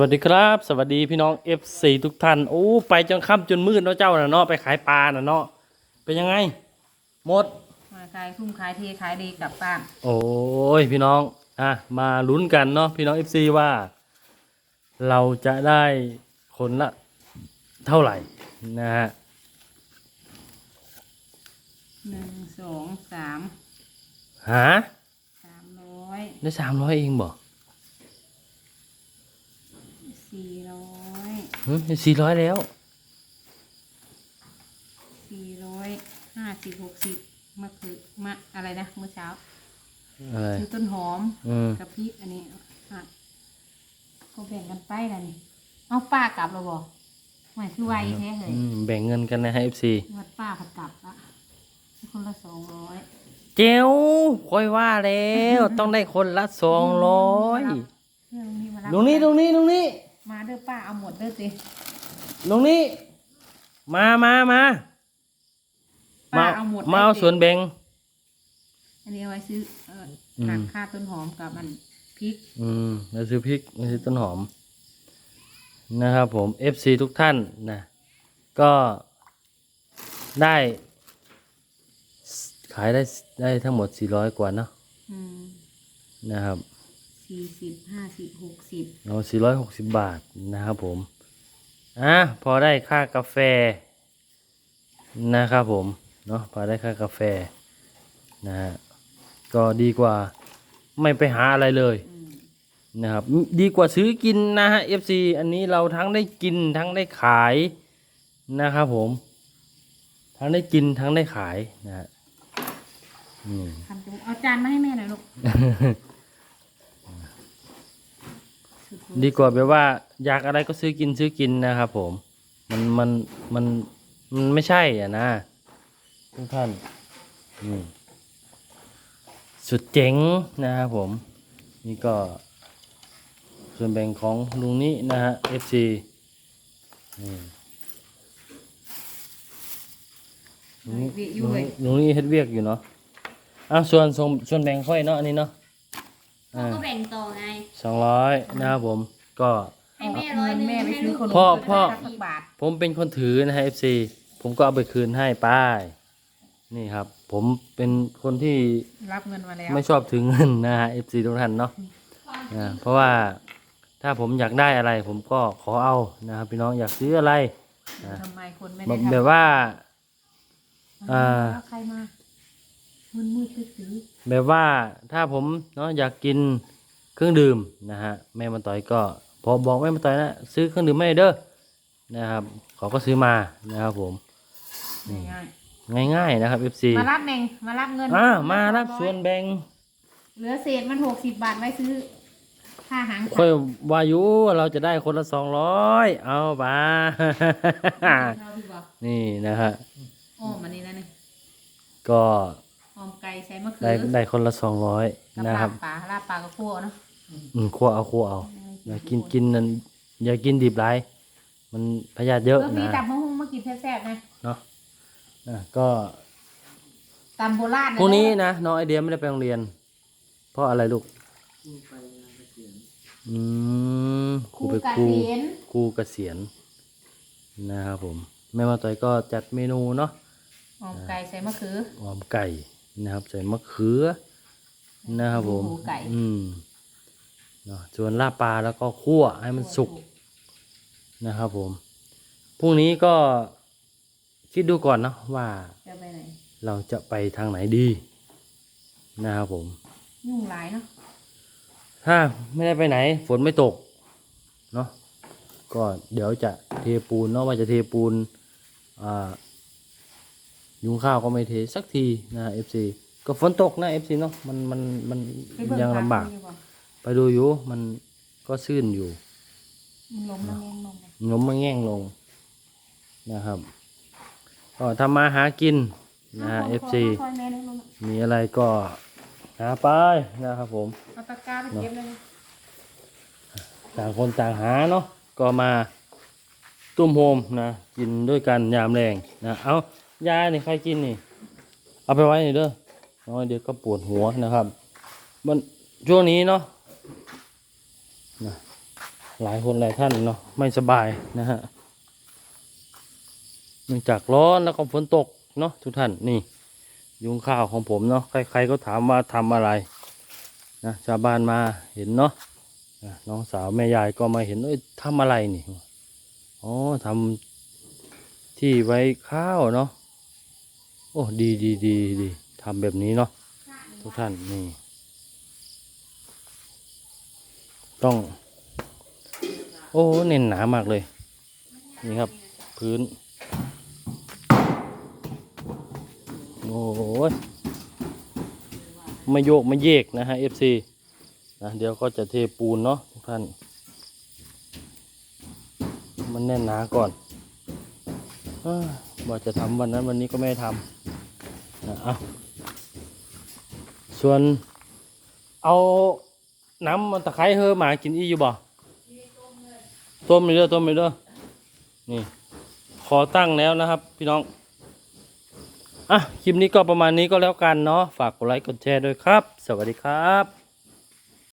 วัสดีครับ สวัสดีพี่น้อง FC ทุกท่านโอ้ไปจนค่ำจนมืดเนาะเจ้าน่ะเนาะไปขายปลาน่ะเนาะเป็นยังไงหมดมาขายคุ้มขายเทขายดีกลับบ้านโอ้ยพี่น้องอะมาลุ้นกันเนาะพี่น้อง FC ว่า เราจะได้คนละเท่าไหร่นะฮะหนึ่งสองสามหาสามร้อยได้สามร้อยเองบ่สี่ร้อย สี่ร้อยแล้วสี่ร้อยห้าสิบหกสิบมะเขือมะอะไรนะเมื่อเช้าอะไรซื้อต้นหอมอืมกับพริกอันนี้อะก็แบ่งกันไปแล้วนี่เอาป้ากลับแล้วบ่ไม่คือไวแท้เลยอืมแบ่งเงินกันนะฮะ FC วัดป้าผัดกลับละคนละสองร้อยเจ้วค่อยว่าแล้ว ต้องได้คนละสองร้อยเรื่องนี้มารับตรงนี้ตรงนี้ตรงนี้ มาเด้อป้าเอาหมดเด้อสิตรงนี้ มามามาป้ามาเอาหมดมาเอาด้สิส่วนแบ่ง อันนี้เอาไว้ซื้อเอออืมหักค่าต้นหอมกับมันพริกอืมเราซื้อพริกเราซื้อต้นหอม นะครับผม FC ทุกท่านนะก็ได้ขายได้ได้ทั้งหมด 400 กว่าเนาะอืมนะครับ สี่สิบห้าสิบหกสิบเอา460บาทนะครับผม อะพอได้ค่ากาแฟนะครับผม เนาะพอได้ค่ากาแฟนะฮะก็ดีกว่าไม่ไปหาอะไรเลยอืมนะครับ ดีกว่าซื้อกินนะฮะ FC อันนี้เราทั้งได้กินทั้งได้ขายนะครับผม ทั้งได้กินทั้งได้ขายนะฮะอืม ทำจมูกเอาจานมาให้แม่หน่อยลูกสุ ดดีกว่าแบบว่า อยากอะไรก็ซื้อกินซื้อกินนะครับผม มันมันมันมันไม่ใช่อะนะทุกท่านอืมสุดเจ๋งนะครับผม นี่ก็ ส่วนแบ่งของลุงนี้นะฮะ FC นี่ลุงนี้เวียอยู่เลยลุงนี้เฮ็ดเวียกอยู่เนาะอะส่วนส่วนส่วนแบ่งค่อยเนาะอันนี้เนาะ เขาก็แบ่งต่อไง สองร้อยนะครับผมก็ ให้แม่เอาร้อยเงินหนึ่งแม่ไปให้ซื้ลูอกขนม พ่อสักพ่อ สักบาทผมเป็นคนถือนะฮะ FC ผมก็เอาไปคืนให้ป้าย นี่ครับ ผมเป็นคนที่รับเงินมาแล้วไม่ชอบถือเงินนะฮะ FC ทุกท่านเนาะอ่าเพราะว่าถ้าผมอยากได้อะไร ผมก็ขอเอานะครับพี่น้องอยากซื้ออะไร ทำไมคนไม่แบได้บทำแบบว่า อ่าแล้วใครมา มืดมืดๆตื้อแบบว่าถ้าผมเนาะอยากกินเครื่องดื่มนะฮะแม่มาต่อยก็พอบอกแม่มาต่อยนะซื้อเครื่องดื่มไม่เด้อนะครับเขาก็ซื้อมานะครับผมๆง่ายง่ายๆนะครับ FC ๆมารับเองมารับเงินอ่ามารับส่วนแบ่งเหลือเศษมันหกสิบบาทไว้ซื้อค่าหางค่อยวาอยุเราจะได้คนละสองร้อยเอาไปเราดีกว่านี่นะฮะอ้อมอันนี้นะนี่ก็ หอมไก่ใช้มะเขืได้อได้คนละสองร้อยกับนะคลารับบปลาลาบปลากระพัวเนาะอืมคั่วเอาคั่วเอาอย่ากินกินนั่นอย่ากินดิบไรมันพยาธิเยอะเออพี่นะตับมะฮุ่งมากินแซ่บๆนะเนาะอะก็ตำโบราณพรุ่งนี้นะน้องไอเดียไม่ได้ไปโรงเรียน เพราะอะไรลูกอืมคครูรูไปกะครูเสียนครูเกษียณนะครับผมแม่มาต่อยก็จัดเมนูเนาะหอมไก่ใส่มะเขือหอมไก่ นะครับ ใส่มะเขือนะครับผมหมูไก่อืมเนาะส่วนลาบปลาแล้วก็คั่วให้มันสุกนะครับผมพรุ่งนี้ก็คิดดูก่อนเนาะว่าจะไปไหนเราจะไปทางไหนดีนะครับผม ยุ่งหลายเนาะถ้าไม่ได้ไปไหน ฝนไม่ตกเนาะก็เดี๋ยวจะเทปูนเนาะว่าจะเทปูนอ่า ยุงข้าวก็ไม่เทสักทีนะเอฟซีก็ฝนตกนะเอฟซีเนาะมันมันมันไปเบิ่ยังลำบากทดีว่ไปดูอยู่มันก็ซื่นอยู่มันล้มแล้วแงงลงล้มมาแง่งลงนะครับก็ทำมาหากินนะเอฟซีคอยแม่ลงมีอะไรก็หาไปนะครับผมเอาตะกร้าไปเก็บเลยต่างคนต่างหาเนาะก็มาตุ้มโฮมนะกินด้วยกันยามแรงนะเอา ยานี่ใครกินนี่ เอาไปไว้นี่เด้อน้อยเดี๋ยวก็ปวดหัวนะครับมันช่วงนี้เนาะนะหลายคนหลายท่านเนาะไม่สบายนะฮะเนื่องจากร้อนแล้วก็ฝนตกเนาะทุกท่านนี่ ยุงข้าวของผมเนาะใครๆก็ถามว่าทำอะไรนะชาวบ้านมาเห็นเนาะอะน้องสาวแม่ยายก็มาเห็นเอ้ยทำอะไรนี่อ๋อทำที่ไว้ข้าวเนาะ โอ้ดีดีดีดีทำแบบนี้เนาะทุกท่านนี่ ต้อง โอ้เน้นหนามากเลย นี่ครับ พื้น โอ้ยไม่โยกไม่เยกนะฮะ FC นะเดี๋ยวก็จะเทปูนเนาะทุกท่าน มันแน่นหนาก่อน เอ้อว่จะทำวันนั้นวันนี้ก็ไม่ทำนะเอาส่วน เอาน้ำมันตะไคร้เฮอหมากินอีอยู่บ่ต้มเลยเด้อต้มเลยเด้อนี่ ขอตั้งแล้วนะครับ พี่น้อง อะ คลิปนี้ก็ประมาณนี้ก็แล้วกันเนาะ ฝากกดไลค์กดแชร์ด้วยครับ สวัสดีครับ